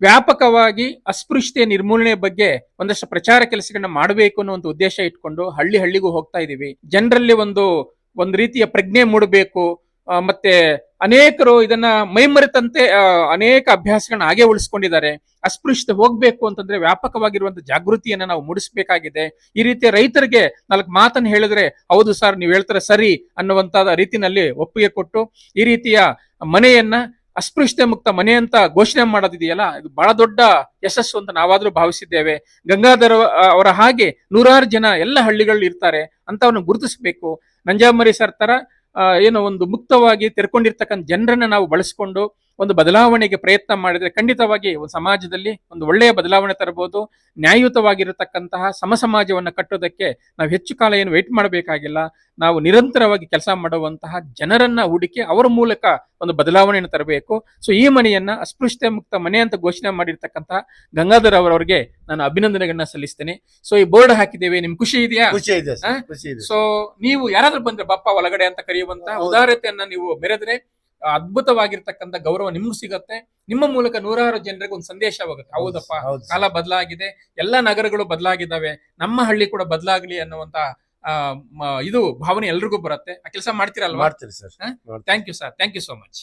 ವ್ಯಾಪಕವಾಗಿ ಅಸ್ಪೃಶ್ಯತೆ ನಿರ್ಮೂಲನೆ ಬಗ್ಗೆ ಒಂದಷ್ಟು ಪ್ರಚಾರ ಕೆಲಸಗಳನ್ನ ಮಾಡಬೇಕು ಅನ್ನೋ ಒಂದು ಉದ್ದೇಶ ಇಟ್ಕೊಂಡು ಹಳ್ಳಿ ಹಳ್ಳಿಗೂ ಹೋಗ್ತಾ ಇದೀವಿ. ಜನರಲ್ಲಿ ಒಂದು ಒಂದು ರೀತಿಯ ಪ್ರಜ್ಞೆ ಮೂಡಬೇಕು. ಮತ್ತೆ ಅನೇಕರು ಇದನ್ನ ಮೈಮರೆತಂತೆ ಅನೇಕ ಅಭ್ಯಾಸಗಳನ್ನ ಹಾಗೆ ಉಳಿಸ್ಕೊಂಡಿದ್ದಾರೆ. ಅಸ್ಪೃಶ್ಯತೆ ಹೋಗ್ಬೇಕು ಅಂತಂದ್ರೆ ವ್ಯಾಪಕವಾಗಿರುವಂತ ಜಾಗೃತಿಯನ್ನ ನಾವು ಮೂಡಿಸಬೇಕಾಗಿದೆ. ಈ ರೀತಿಯ ರೈತರಿಗೆ ನಾಲ್ಕು ಮಾತನ್ನು ಹೇಳಿದ್ರೆ, ಹೌದು ಸರ್, ನೀವು ಹೇಳ್ತಾರೆ ಸರಿ ಅನ್ನುವಂತಾದ ರೀತಿನಲ್ಲಿ ಒಪ್ಪಿಗೆ ಕೊಟ್ಟು, ಈ ರೀತಿಯ ಮನೆಯನ್ನ ಅಸ್ಪೃಶ್ಯತೆ ಮುಕ್ತ ಮನೆ ಅಂತ ಘೋಷಣೆ ಮಾಡೋದಿದೆಯಲ್ಲ? ಇದು ಬಹಳ ದೊಡ್ಡ ಯಶಸ್ಸು ಅಂತ ನಾವಾದ್ರೂ ಭಾವಿಸಿದ್ದೇವೆ. ಗಂಗಾಧರ ಅವರ ಹಾಗೆ ನೂರಾರು ಜನ ಎಲ್ಲ ಹಳ್ಳಿಗಳಲ್ಲಿ ಇರ್ತಾರೆ. ಅಂತವನ್ನು ಗುರುತಿಸಬೇಕು. ನಂಜಾಮರಿ ಸರ್ತರ ಏನೋ ಒಂದು ಮುಕ್ತವಾಗಿ ತೆರ್ಕೊಂಡಿರ್ತಕ್ಕಂಥ ಜನರನ್ನ ನಾವು ಬಳಸ್ಕೊಂಡು ಒಂದು ಬದಲಾವಣೆಗೆ ಪ್ರಯತ್ನ ಮಾಡಿದ್ರೆ ಖಂಡಿತವಾಗಿ ಒಂದು ಸಮಾಜದಲ್ಲಿ ಒಂದು ಒಳ್ಳೆಯ ಬದಲಾವಣೆ ತರಬಹುದು. ನ್ಯಾಯಯುತವಾಗಿರತಕ್ಕಂತಹ ಸಮ ಸಮಾಜವನ್ನ ಕಟ್ಟೋದಕ್ಕೆ ನಾವು ಹೆಚ್ಚು ಕಾಲ ಏನು ವೆಯ್ಟ್ ಮಾಡಬೇಕಾಗಿಲ್ಲ. ನಾವು ನಿರಂತರವಾಗಿ ಕೆಲಸ ಮಾಡುವಂತಹ ಜನರನ್ನ ಹೂಡಿಕೆ ಅವರ ಮೂಲಕ ಒಂದು ಬದಲಾವಣೆಯನ್ನು ತರಬೇಕು. ಸೊ ಈ ಮನೆಯನ್ನ ಅಸ್ಪೃಶ್ಯತೆ ಮುಕ್ತ ಮನೆ ಅಂತ ಘೋಷಣೆ ಮಾಡಿರ್ತಕ್ಕಂತಹ ಗಂಗಾಧರ್ ಅವರವರಿಗೆ ನಾನು ಅಭಿನಂದನೆಗಳನ್ನ ಸಲ್ಲಿಸ್ತೇನೆ. ಸೊ ಈ ಬೋರ್ಡ್ ಹಾಕಿದ್ದೇವೆ. ನಿಮ್ ಖುಷಿ ಇದೆಯಾ? ಖುಷಿ ಇದೆ ಸೊ ನೀವು ಯಾರಾದ್ರೂ ಬಂದ್ರೆ ಬಪ್ಪ ಒಳಗಡೆ ಅಂತ ಕರೆಯುವಂತಹ. ಉದಾರತೆಯನ್ನ ನೀವು ಮೆರೆದ್ರೆ ಅದ್ಭುತವಾಗಿರ್ತಕ್ಕಂಥ ಗೌರವ ನಿಮ್ಗೂ ಸಿಗತ್ತೆ. ನಿಮ್ಮ ಮೂಲಕ ನೂರಾರು ಜನರಿಗೆ ಒಂದು ಸಂದೇಶವಾಗುತ್ತೆ ಹೌದಪ್ಪ. ಹೌದು. ಕಾಲ ಬದಲಾಗಿದೆ. ಎಲ್ಲ ನಗರಗಳು ಬದಲಾಗಿದ್ದಾವೆ. ನಮ್ಮ ಹಳ್ಳಿ ಕೂಡ ಬದಲಾಗ್ಲಿ ಅನ್ನುವಂತ ಇದು ಭಾವನೆ ಎಲ್ರಿಗೂ ಬರುತ್ತೆ. ಆ ಕೆಲಸ ಮಾಡ್ತೀರಲ್ವಾ? ಮಾಡ್ತೀರಿ sir. Thank you sir thank you so much